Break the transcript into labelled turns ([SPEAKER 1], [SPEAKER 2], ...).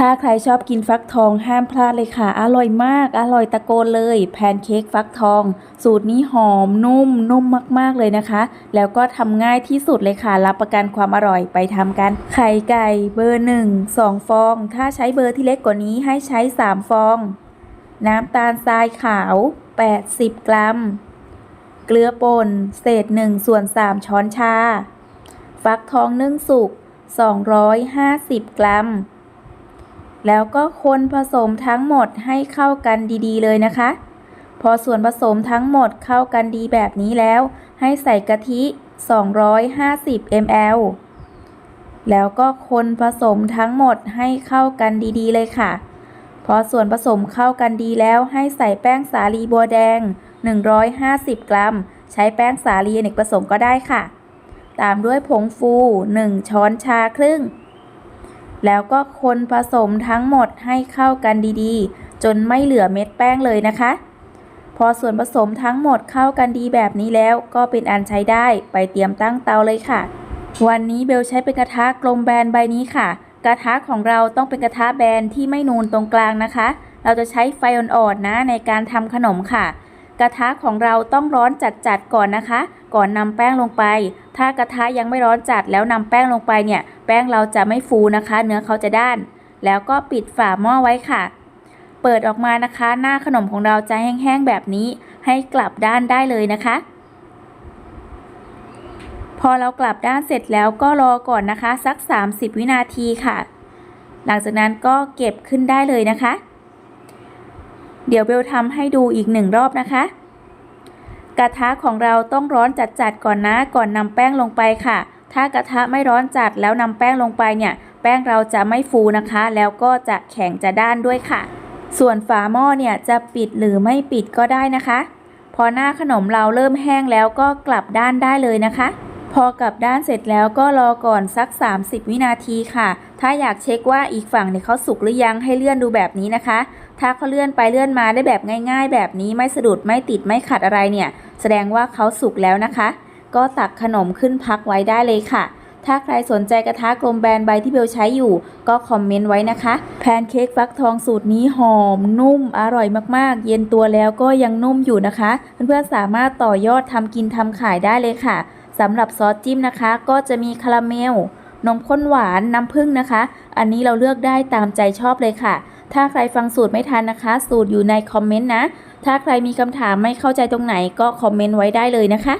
[SPEAKER 1] ถ้าใครชอบกินฟักทองห้ามพลาดเลยค่ะ อร่อยมาก อร่อยตะโกนเลย แพนเค้กฟักทอง สูตรนี้หอมนุ่มนุ่มมาก ๆ เลยนะคะ แล้วก็ทำง่ายที่สุดเลยค่ะ รับประกันความอร่อยไปทำกัน ไข่ไก่เบอร์หนึ่งสองฟอง ถ้าใช้เบอร์ที่เล็กกว่านี้ให้ใช้3ฟอง น้ำตาลทรายขาว 80 กรัม เกลือป่นเศษ1ส่วน3ช้อนชา ฟักทองนึ่งสุก250 กรัม แล้วก็คนผสมทั้งหมดให้เข้ากันดีๆ เลยนะคะ พอส่วนผสมทั้งหมดเข้ากันดีแบบนี้แล้ว ให้ใส่กะทิ 250 ml แล้วก็คนผสมทั้งหมดให้เข้ากันดีๆ เลยค่ะ พอส่วนผสมเข้ากันดีแล้วให้ใส่แป้งสาลีบัวแดง 150 กรัม ใช้แป้งสาลีอเนกประสงค์ก็ได้ค่ะ ตามด้วยผงฟู 1 ช้อนชาครึ่ง แล้วก็คนผสมทั้งหมดให้เข้ากันดีๆ จนไม่เหลือเม็ดแป้งเลยนะคะ พอส่วนผสมทั้งหมดเข้ากันดีแบบนี้แล้วก็เป็นอันใช้ได้ไปเตรียมตั้งเตาเลยค่ะ วันนี้เบลใช้เป็นกระทะกลมแบนใบนี้ค่ะ กระทะของเราต้องเป็นกระทะแบนที่ไม่นูนตรงกลางนะคะ เราจะใช้ไฟอ่อนๆนะในการทำขนมค่ะ กระทะของเราต้องร้อนจัดๆก่อนนะคะ ก่อนนำแป้งลงไป ถ้ากระทะยังไม่ร้อนจัดแล้วนำแป้งลงไปเนี่ย แป้งเราจะไม่ฟูนะคะ เนื้อเขาจะด้าน แล้วก็ปิดฝาหม้อไว้ค่ะ เปิดออกมานะคะ หน้าขนมของเราจะแห้งๆแบบนี้ ให้กลับด้านได้เลยนะคะ พอเรากลับด้านเสร็จแล้วก็รอก่อนนะคะ สัก 30 วินาทีค่ะ หลังจากนั้นก็เก็บขึ้นได้เลยนะคะ เดี๋ยวเบลทำให้ดูอีกหนึ่งรอบนะคะ กระทะของเราต้องร้อนจัดๆก่อนนะก่อนนำแป้งลงไปค่ะ ถ้ากระทะไม่ร้อนจัดแล้วนำแป้งลงไปเนี่ย แป้งเราจะไม่ฟูนะคะ แล้วก็จะแข็งจะด้านด้วยค่ะ ส่วนฝาหม้อเนี่ยจะปิดหรือไม่ปิดก็ได้นะคะ พอหน้าขนมเราเริ่มแห้งแล้วก็กลับด้านได้เลยนะคะ พอกลับด้านเสร็จแล้วก็รอก่อนสัก 30 วินาทีค่ะ ถ้าอยากเช็คว่าอีกฝั่งเนี่ยเขาสุกหรือยังให้เลื่อนดูแบบนี้นะคะ ถ้าเขาเลื่อนไปเลื่อนมาได้แบบง่าย ๆ แบบนี้ไม่สะดุดไม่ติดไม่ขัดอะไรเนี่ย แสดงว่าเขาสุกแล้วนะคะ ก็ตักขนมขึ้นพักไว้ได้เลยค่ะถ้าใครสนใจกระทะกลมแบนใบที่เบลใช้อยู่ ก็คอมเมนต์ไว้นะคะ แพนเค้กฟักทองสูตรนี้หอม นุ่ม อร่อยมากๆ เย็นตัวแล้วก็ยังนุ่มอยู่นะคะ เพื่อนๆสามารถต่อยอดทำกินทำขายได้เลยค่ะ สำหรับซอสจิ้มนะคะ ก็จะมีคาราเมล นมข้นหวาน น้ำผึ้งนะคะ อันนี้เราเลือกได้ตามใจชอบเลยค่ะ ถ้าใครฟังสูตรไม่ทันนะคะ สูตรอยู่ในคอมเมนต์นะ ถ้าใครมีคำถามไม่เข้าใจตรงไหนก็คอมเมนต์ไว้ได้เลยนะคะ